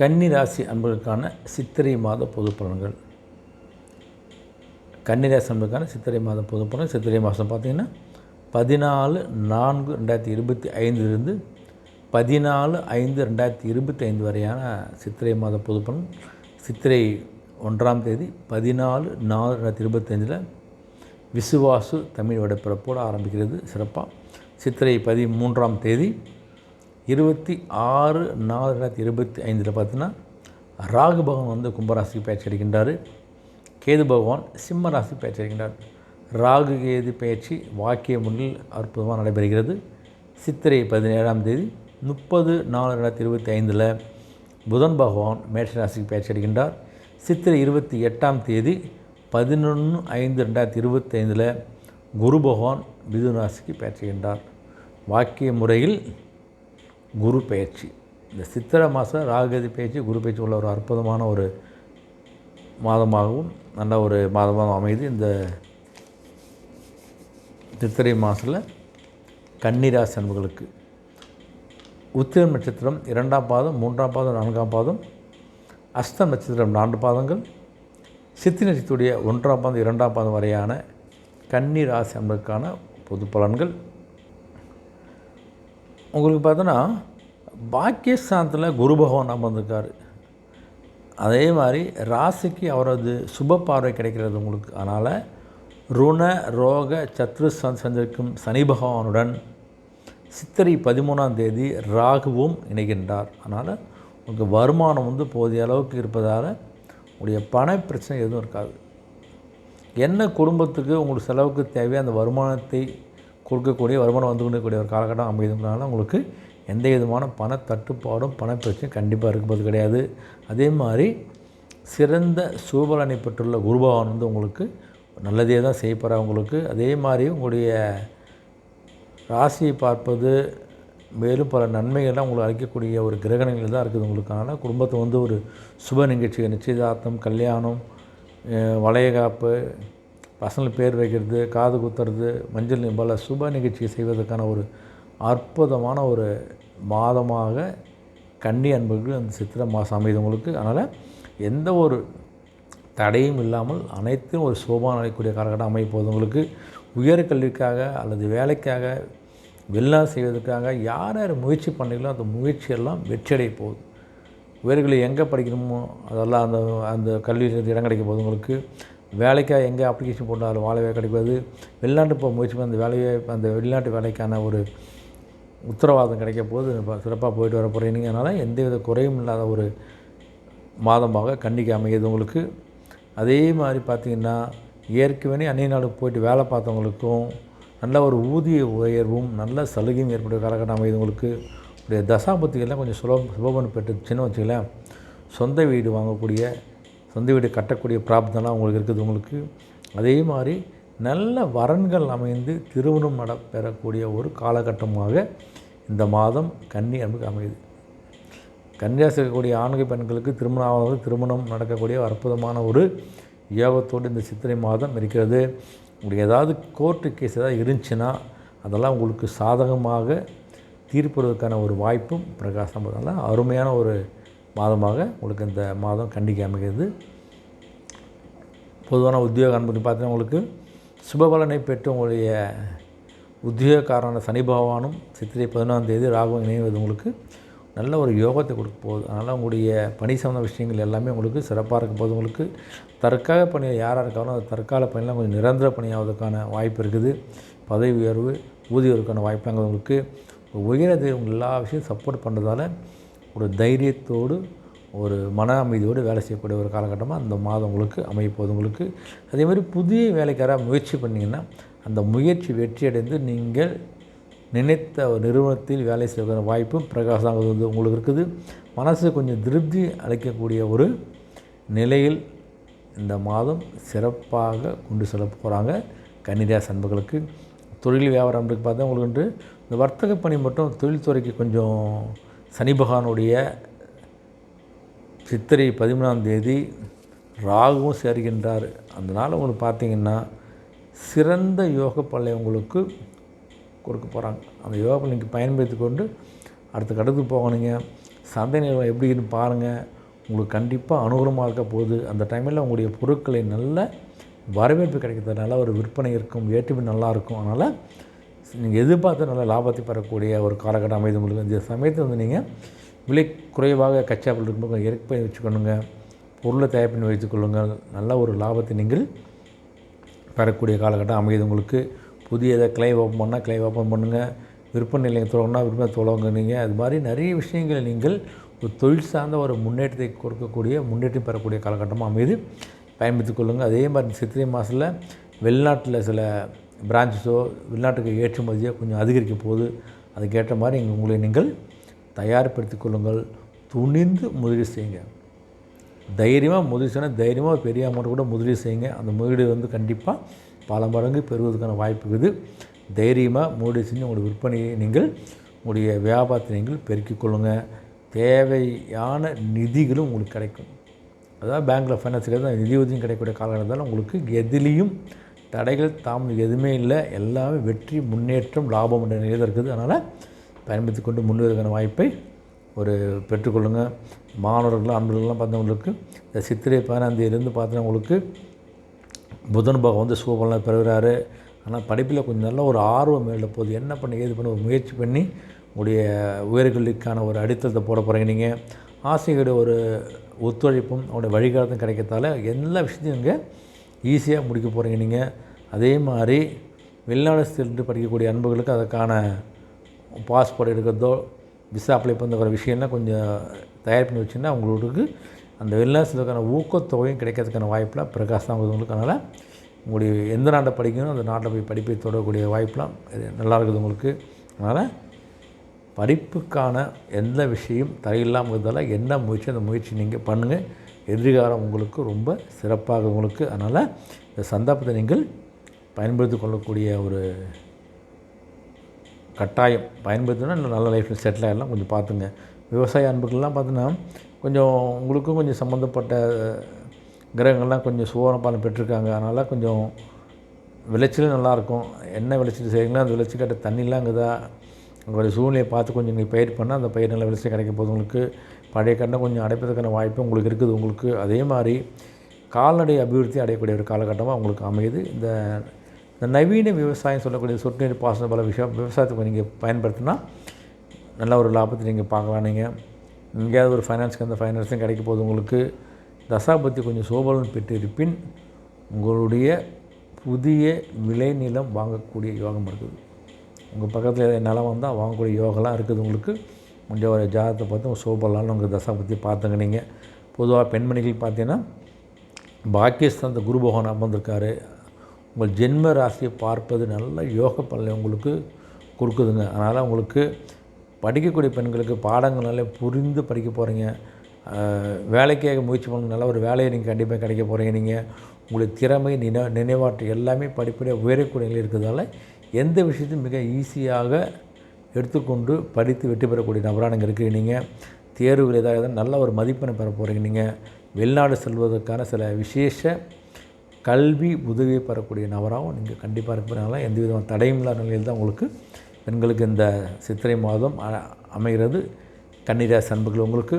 கன்னி ராசி அன்பர்களுக்கான சித்திரை மாத பொது பலன்கள். கன்னி ராசி அன்பர்களுக்கான சித்திரை மாத பொது பலன் சித்திரை மாதம் பார்த்திங்கன்னா பதினாலு நான்கு ரெண்டாயிரத்தி இருபத்தி ஐந்திலிருந்து பதினாலு ஐந்து ரெண்டாயிரத்தி இருபத்தி ஐந்து வரையான சித்திரை மாத பொது பலன். சித்திரை ஒன்றாம் தேதி பதினாலு நாலு ரெண்டாயிரத்தி இருபத்தஞ்சில் விசுவாசு தமிழ் வடப்பிறப்போடு ஆரம்பிக்கிறது. சிறப்பாக. சித்திரை பதிமூன்றாம் தேதி இருபத்தி ஆறு நாலு ரெண்டாயிரத்தி இருபத்தி ஐந்தில் பார்த்தீங்கன்னா ராகு பகவான் வந்து கும்பராசிக்கு பயிற்சி அடிக்கின்றார் கேது பகவான் சிம்ம ராசி பயிற்சி அடிக்கின்றார் ராகு கேது பயிற்சி வாக்கிய முன்னில் அற்புதமாக நடைபெறுகிறது. சித்திரை பதினேழாம் தேதி முப்பது நாலு ரெண்டாயிரத்தி இருபத்தி ஐந்தில் புதன் பகவான் மேஷ ராசிக்கு பயிற்சி அடிக்கின்றார் சித்திரை இருபத்தி எட்டாம் தேதி பதினொன்று ஐந்து ரெண்டாயிரத்தி இருபத்தி ஐந்தில் குரு பகவான் மிதுன் ராசிக்கு பயிற்சிகின்றார் வாக்கிய முறையில் குரு பயிற்சி இந்த சித்திரை மாதம் ராகதி பயிற்சி குரு பயிற்சி உள்ள ஒரு அற்புதமான ஒரு மாதமாகவும் நல்ல ஒரு மாதமாக அமைது இந்த சித்திரை மாதத்தில் கன்னிராசி அன்புகளுக்கு உத்திரம் நட்சத்திரம் இரண்டாம் பாதம் மூன்றாம் பாதம் நான்காம் பாதம் அஸ்தம் நட்சத்திரம் நான்கு பாதங்கள் சித்தி நட்சத்திரத்துடைய ஒன்றாம் பாதம் இரண்டாம் பாதம் வரையான கன்னி ராசி அன்பர்களுக்கான பொது பலன்கள் உங்களுக்கு பார்த்தோன்னா பாக்கியஸ்தானத்தில் குரு பகவான் அமர்ந்திருக்கார் அதே மாதிரி ராசிக்கு அவரது சுப பார்வை கிடைக்கிறது உங்களுக்கு. அதனால் ருண ரோக சத்ரு சந்திருக்கும் சனி பகவானுடன் சித்திரை பதிமூணாம் தேதி ராகுவும் இணைகின்றார். அதனால் உங்கள் வருமானம் வந்து போதிய அளவுக்கு இருப்பதால் உங்களுடைய பண பிரச்சனை எதுவும் இருக்காது. என்ன குடும்பத்துக்கு உங்களுக்கு செலவுக்கு தேவையோ அந்த வருமானத்தை கொடுக்கக்கூடிய வருமானம் வந்து கொண்டிருக்கக்கூடிய ஒரு காலகட்டம் அமைதுனால உங்களுக்கு எந்த விதமான பண தட்டுப்பாடும் பணப்பிரச்சனையும் கண்டிப்பாக இருக்கும்போது கிடையாது. அதே மாதிரி சிறந்த சூபலனை பெற்றுள்ள குருபவன் வந்து உங்களுக்கு நல்லதே தான் செய்யப்படுற உங்களுக்கு. அதே மாதிரி உங்களுடைய ராசியை பார்ப்பது மேலும் பல நன்மைகள்லாம் உங்களுக்கு அளிக்கக்கூடிய ஒரு கிரகணங்கள் தான் இருக்குது உங்களுக்கு. குடும்பத்தை வந்து ஒரு சுப நிகழ்ச்சி நிச்சயதார்த்தம் கல்யாணம் வளையகாப்பு பசங்களுக்கு பேர் வைக்கிறது காது குத்துறது மஞ்சள் நிம்பல சுப நிகழ்ச்சி செய்வதற்கான ஒரு அற்புதமான ஒரு மாதமாக கன்னி அன்பர்கள் அந்த சித்திரை மாதம் அமைதவங்களுக்கு அதனால் எந்த ஒரு தடையும் இல்லாமல் அனைத்தும் ஒரு சோபான அடையக்கூடிய காலகட்டம் அமைப்போதவங்களுக்கு உயர்கல்விக்காக அல்லது வேலைக்காக வெள்ளம் செய்வதற்காக யார் யார் முயற்சி பண்ணீங்களோ அந்த முயற்சியெல்லாம் வெற்றியடைய போகுது. உயர்கல்வி எங்கே படிக்கணுமோ அதெல்லாம் அந்த அந்த கல்வியில் இடம் கிடைக்க போகுது உங்களுக்கு. வேலைக்காக எங்கே அப்ளிகேஷன் போட்டாலும் வேலையாக கிடைக்காது. வெளிநாட்டு போக முயற்சி அந்த வேலையை அந்த வெளிநாட்டு வேலைக்கான ஒரு உத்தரவாதம் கிடைக்க போது சிறப்பாக போயிட்டு வர போகிறீங்கனால எந்தவித குறையும் இல்லாத ஒரு மாதமாக கண்டிக்கு அமையுது உங்களுக்கு. அதே மாதிரி பார்த்திங்கன்னா ஏற்கனவே அந்நிய நாளுக்கு போயிட்டு வேலை பார்த்தவங்களுக்கும் நல்ல ஒரு ஊதிய உயர்வும் நல்ல சலுகையும் ஏற்பட்ட காலகட்டம் அமையுது உங்களுக்கு. உடைய தசாபத்திகள்லாம் கொஞ்சம் சுலபம் சுலபம் பெற்று சின்ன வச்சுக்கலாம் சொந்த வீடு வாங்கக்கூடிய சொந்த வீடு கட்டக்கூடிய பிராப்தம்லாம் உங்களுக்கு இருக்குது உங்களுக்கு. அதே மாதிரி நல்ல வரன்கள் அமைந்து திருமணம் நடைபெறக்கூடிய ஒரு காலகட்டமாக இந்த மாதம் கன்னி நமக்கு அமையுது. கன்னியாசி இருக்கக்கூடிய ஆண்கள் பெண்களுக்கு திருமணம் ஆவது திருமணம் நடக்கக்கூடிய அற்புதமான ஒரு யோகத்தோடு இந்த சித்திரை மாதம் இருக்கிறது. உங்களுக்கு ஏதாவது கோர்ட்டு கேஸ் ஏதாவது இருந்துச்சுன்னா அதெல்லாம் உங்களுக்கு சாதகமாக தீர்ப்பதற்கான ஒரு வாய்ப்பும் பிரகாசம். அதெல்லாம் அருமையான ஒரு மாதமாக உங்களுக்கு இந்த மாதம் கண்டிக்க அமைகிறது. பொதுவான உத்தியோக அன்பு பார்த்தீங்கன்னா உங்களுக்கு சுபபலனை பெற்று உங்களுடைய உத்தியோகக்காரன சனி பகவானும் சித்திரை பதினாம் தேதி ராகுவும் இணைவது உங்களுக்கு நல்ல ஒரு யோகத்தை கொடுக்க போகுது. அதனால் உங்களுடைய பணி சம்மந்த விஷயங்கள் எல்லாமே உங்களுக்கு சிறப்பாக இருக்கும் போது உங்களுக்கு தற்கால பணி யாராக இருக்காலும் அந்த தற்கால பணியெலாம் கொஞ்சம் நிரந்தர பணியாவதற்கான வாய்ப்பு இருக்குது. பதவி உயர்வு ஊதியோருக்கான வாய்ப்பாங்க உங்களுக்கு. உயரது உங்கள் எல்லா விஷயம் சப்போர்ட் பண்ணுறதால ஒரு தைரியத்தோடு ஒரு மன அமைதியோடு வேலை செய்யக்கூடிய ஒரு காலகட்டமாக அந்த மாதம் உங்களுக்கு அமையப்போது உங்களுக்கு. அதே மாதிரி புதிய வேலைக்காராக முயற்சி பண்ணிங்கன்னா அந்த முயற்சி வெற்றியடைந்து நீங்கள் நினைத்த ஒரு நிறுவனத்தில் வேலை செய்வதற்கான வாய்ப்பும் பிரகாசமாக வந்து உங்களுக்கு இருக்குது. மனசு கொஞ்சம் திருப்தி அளிக்கக்கூடிய ஒரு நிலையில் இந்த மாதம் சிறப்பாக கொண்டு செல்ல போகிறாங்க கன்னிராசி அன்புகளுக்கு தொழில் வியாபாரம் பார்த்தா உங்களுக்கு இந்த வர்த்தக பணி மட்டும் தொழில்துறைக்கு கொஞ்சம் சனி பகவானுடைய சித்திரை பதிமூணாம் தேதி ராகுவும் சேர்கின்றார். அதனால் உங்களுக்கு பார்த்தீங்கன்னா சிறந்த யோக பள்ளி உங்களுக்கு கொடுக்க போகிறாங்க. அந்த யோக பள்ளி பயன்படுத்தி கொண்டு அடுத்த கட்டத்துக்கு போகணுங்க. சந்தை நிலவரம் எப்படின்னு பாருங்கள் உங்களுக்கு கண்டிப்பாக அனுகூலமாக இருக்க போகுது. அந்த டைமில் உங்களுடைய பொருட்களை நல்ல வரவேற்பு கிடைக்கிறதுனால ஒரு விற்பனை இருக்கும். ஏற்றுமை நல்லா இருக்கும். அதனால் நீங்கள் எதிர்பார்த்த நல்ல லாபத்தை பெறக்கூடிய ஒரு காலகட்டம் அமைது உங்களுக்கு இந்த சமயத்தில் வந்து நீங்கள் விலை குறைவாக கச்சா பொருள் இருக்கும்போது இறக்கி பண்ணி பொருளை தயார் பண்ணி வைத்துக்கொள்ளுங்கள் நல்ல ஒரு லாபத்தை நீங்கள் பெறக்கூடிய காலகட்டம் அமையுது உங்களுக்கு புதிய எதை கிளை ஓப்பன் பண்ணால் கிளை ஓப்பன் பண்ணுங்கள் விற்பனை நிலையம் தொடங்கினா விற்பனை தொடங்க நீங்கள் அது மாதிரி நிறைய விஷயங்களை நீங்கள் ஒரு தொழில் சார்ந்த ஒரு முன்னேற்றத்தை கொடுக்கக்கூடிய முன்னேற்றம் பெறக்கூடிய காலகட்டமாக அமைது. பயன்படுத்திக் கொள்ளுங்கள் அதே மாதிரி சித்திரை மாதத்தில் வெளிநாட்டில் சில பிரான்ச்சஸோ வெளிநாட்டுக்கு ஏற்றுமதியோ கொஞ்சம் அதிகரிக்க போகுது. அதுக்கேற்ற மாதிரி இங்கே உங்களை நீங்கள் தயார்படுத்தி கொள்ளுங்கள். துணிந்து முதலீடு செய்யுங்க. தைரியமாக முதலீடு செய்யணும். தைரியமாக பெரிய அமௌண்ட் கூட முதலீடு செய்யுங்க. அந்த முதலீடு வந்து கண்டிப்பாக பல மடங்கு பெறுவதற்கான வாய்ப்பு இருக்குது. தைரியமாக முதலீடு செஞ்சு உங்களுடைய விற்பனையை நீங்கள் உங்களுடைய வியாபாரத்தை நீங்கள் பெருக்கிக் கொள்ளுங்கள் தேவையான நிதிகளும் உங்களுக்கு கிடைக்கும். அதாவது பேங்க்கில் ஃபைனான்ஸ் கிடையாது நிதி உதவியும் கிடைக்கக்கூடிய காலகட்டத்தில் உங்களுக்கு எதிலையும் தடைகள் தாம் எதுவுமே இல்லை. எல்லாமே வெற்றி முன்னேற்றம் லாபம் என்ற நிலையில் இருக்குது. அதனால் பயன்படுத்தி கொண்டு முன்னேறுகிற வாய்ப்பை ஒரு பெற்றுக்கொள்ளுங்கள் மாணவர்கள் அன்பர்கள்லாம் பார்த்தவங்களுக்கு இந்த சித்திரை பதினாந்தேதியிலேருந்து பார்த்தவங்களுக்கு புதன் பகவான் வந்து சுபபலனை பெறுகிறாரு. ஆனால் படிப்பில் கொஞ்சம் நல்ல ஒரு ஆர்வம் மேலே போகுது. என்ன பண்ண ஏது பண்ண ஒரு முயற்சி பண்ணி உங்களுடைய உயர்கல்விக்கான ஒரு அடித்தளத்தை போட போகிறீங்க நீங்கள் ஆசிரியருடைய ஒரு ஒத்துழைப்பும் அவருடைய வழிகாலத்தும் கிடைக்கிறதால எல்லா விஷயத்தையும் இங்கே ஈஸியாக முடிக்க போகிறீங்க நீங்கள் அதே மாதிரி வெளிநாடு சென்று படிக்கக்கூடிய அன்புகளுக்கு அதற்கான பாஸ்போர்ட் எடுக்கிறதோ விசா அப்ளை பண்ணுற விஷயம்லாம் கொஞ்சம் தயார் பண்ணி வச்சுன்னா உங்களுக்கு அந்த வெளிநாட்டுக்கான ஊக்கத்தொகையும் கிடைக்கிறதுக்கான வாய்ப்பெலாம் பிரகாசம் உங்களுக்கு. அதனால் உங்களுடைய எந்த நாட்டை படிக்கணும் அந்த நாட்டில் போய் படிப்பை தொடரக்கூடிய வாய்ப்பெலாம் இது நல்லா இருக்குது உங்களுக்கு. அதனால் படிப்புக்கான எந்த விஷயம் தடையில்லாமல் இருந்தாலும் என்ன முயற்சி அந்த முயற்சி நீங்கள் பண்ணுங்கள் எதிர்காலம் உங்களுக்கு ரொம்ப சிறப்பாக உங்களுக்கு. அதனால் இந்த சந்தர்ப்பத்தை நீங்கள் பயன்படுத்தி கொள்ளக்கூடிய ஒரு கட்டாயம். பயன்படுத்தினா நல்ல லைஃப்பில் செட்டில் ஆகிடலாம் கொஞ்சம் பார்த்துங்க. விவசாய அன்புகள்லாம் பார்த்தீங்கன்னா கொஞ்சம் உங்களுக்கும் கொஞ்சம் சம்மந்தப்பட்ட கிரகங்கள்லாம் கொஞ்சம் சுவன பலன் பெற்றிருக்காங்க. அதனால் கொஞ்சம் விளைச்சலும் நல்லாயிருக்கும் என்ன விளைச்சல் செய்யுங்களோ அந்த விளைச்சல் கட்ட தண்ணிலாம் அங்குதா உங்களுடைய சூழ்நிலையை பார்த்து கொஞ்சம் நீங்கள் பயிர் பண்ணால் அந்த பயிர் நல்ல விளைச்சல் கிடைக்க போது உங்களுக்கு பழைய கண்ணை கொஞ்சம் அடைப்பதற்கான வாய்ப்பு உங்களுக்கு இருக்குது. உங்களுக்கு அதே மாதிரி கால்நடை அபிவிருத்தி அடையக்கூடிய ஒரு காலகட்டமாக உங்களுக்கு அமையுது. இந்த இந்த நவீன விவசாயம் சொல்லக்கூடிய சொட்டு நீர் பாசன பல விஷயம் விவசாயத்துக்கு நீங்கள் பயன்படுத்தினா நல்ல ஒரு லாபத்தை நீங்கள் பார்க்கலாம். நீங்கள் எங்கேயாவது ஒரு ஃபைனான்ஸ்க்கு அந்த ஃபைனான்ஸும் கிடைக்க போது உங்களுக்கு தசாபத்தி கொஞ்சம் சோபலம் பெற்றிருப்பின் உங்களுடைய புதிய விளைநிலம் வாங்கக்கூடிய யோகம் இருக்குது. உங்கள் பக்கத்தில் நிலம் வந்தால் வாங்கக்கூடிய யோகம்லாம் இருக்குது உங்களுக்கு. முடிஞ்ச ஒரு ஜாதகத்தை பார்த்து உங்கள் சோபலான்னு உங்கள் தசை பற்றி பார்த்துங்க நீங்கள் பொதுவாக பெண்மணிகள் பார்த்தீங்கன்னா பாக்கியஸ்தானத்தை குரு பகவான் அமர்ந்திருக்காரு. உங்கள் ஜென்ம ராசியை பார்ப்பது நல்ல யோக பலனை உங்களுக்கு கொடுக்குதுங்க. அதனால் உங்களுக்கு படிக்கக்கூடிய பெண்களுக்கு பாடங்கள் நல்லா புரிந்து படிக்க போகிறீங்க வேலைக்காக முயற்சி பண்ணுங்க நல்ல ஒரு வேலையை நீங்கள் கண்டிப்பாக கிடைக்க போகிறீங்க நீங்கள் உங்களுடைய திறமை நினை நினைவாற்று எல்லாமே படிப்படியாக உயரக்கூடிய இருக்கிறதால எந்த விஷயத்தையும் மிக ஈஸியாக எடுத்துக்கொண்டு படித்து வெற்றி பெறக்கூடிய நபராக நீங்கள் இருக்கிறீங்க நீங்கள் தேர்வுகள் ஏதாவது நல்ல ஒரு மதிப்பெண் பெற போகிறீங்க நீங்கள் வெளிநாடு செல்வதற்கான சில விசேஷ கல்வி உதவியை பெறக்கூடிய நபராகவும் நீங்கள் கண்டிப்பாக இருப்பதனால எந்த விதமான தடையும் இல்லாத நிலையில் தான் உங்களுக்கு பெண்களுக்கு இந்த சித்திரை மாதம் அமைகிறது. கன்னிராசி அன்புகள் உங்களுக்கு.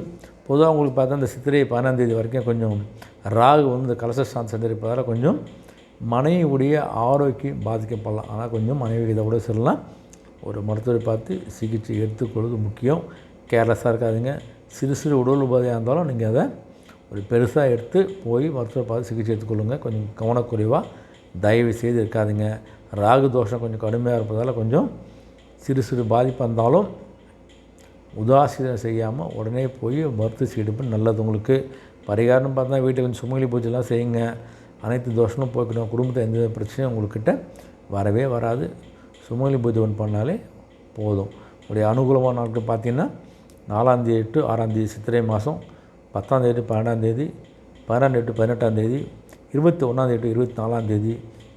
பொதுவாக உங்களுக்கு பார்த்தா இந்த சித்திரை பதினாந்தேதி வரைக்கும் கொஞ்சம் ராகு வந்து இந்த கலச சாந்தி கொஞ்சம் மனைவியுடைய ஆரோக்கியம் பாதிக்கப்படலாம். ஆனால் கொஞ்சம் மனைவி இதை விட சொல்லலாம். ஒரு மருத்துவரை பார்த்து சிகிச்சை எடுத்துக்கொள்வது முக்கியம். கேர்லெஸ்ஸாக இருக்காதுங்க. சிறு சிறு உடல் உபாதையாக இருந்தாலும் நீங்கள் அதை ஒரு பெருசாக எடுத்து போய் மருத்துவரை பார்த்து சிகிச்சை எடுத்துக்கொள்ளுங்க. கொஞ்சம் கவனக்குறைவாக தயவு செய்து இருக்காதுங்க. ராகு தோஷம் கொஞ்சம் கடுமையாக இருப்பதால் கொஞ்சம் சிறு சிறு பாதிப்பு இருந்தாலும் உதாசீனம் செய்யாமல் உடனே போய் மருத்துவ சிகிச்சை நல்லது உங்களுக்கு. பரிகாரம் பார்த்தா வீட்டுக்கு கொஞ்சம் சுமங்கலி பூஜைலாம் செய்யுங்க. அனைத்து தோஷமும் போய்க்கணும் குடும்பத்தை எந்த பிரச்சனையும் உங்கள்கிட்ட வரவே வராது. சுமங்கலி பூஜை ஒன்று பண்ணாலே போதும். உடைய அனுகூலமான நாட்கள் பார்த்தீங்கன்னா நாலாந்தேதி டு ஆறாந்தேதி சித்திரை மாதம் பத்தாந்தேதி பன்னெண்டாந்தேதி பன்னெண்டு எட்டு பதினெட்டாந்தேதி இருபத்தி ஒன்றாந்தேதி டு இருபத்தி நாலாந்தேதி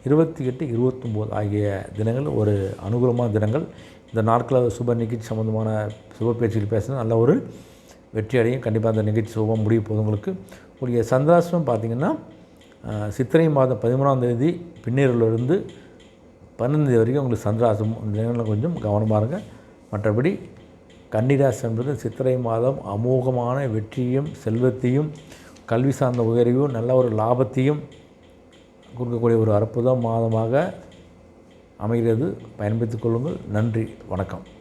இருபத்தி எட்டு இருபத்தொம்போது ஆகிய தினங்கள் ஒரு அனுகூலமான தினங்கள். இந்த நாட்களில் சுப நிகழ்ச்சி சம்மந்தமான சுப பேச்சுகள் பேசினா நல்ல ஒரு வெற்றி அடையும் கண்டிப்பாக அந்த நிகழ்ச்சி சுபம் முடிய போது உங்களுக்கு. உங்களுடைய சந்தாசம் பார்த்தீங்கன்னா சித்திரை மாதம் பதிமூணாம் தேதி பின்னீரிலிருந்து பன்னெண்டு தேதி வரைக்கும் உங்களுக்கு சந்திராசம் கொஞ்சம் கவனமாக இருங்க. மற்றபடி கன்னிராசி என்பது சித்திரை மாதம் அமோகமான வெற்றியும் செல்வத்தையும் கல்வி சார்ந்த உயர்வையும் நல்ல ஒரு லாபத்தையும் கொடுக்கக்கூடிய ஒரு அற்புதம் மாதமாக அமைகிறது. பயன்படுத்திக் கொள்ளுங்கள். நன்றி. வணக்கம்.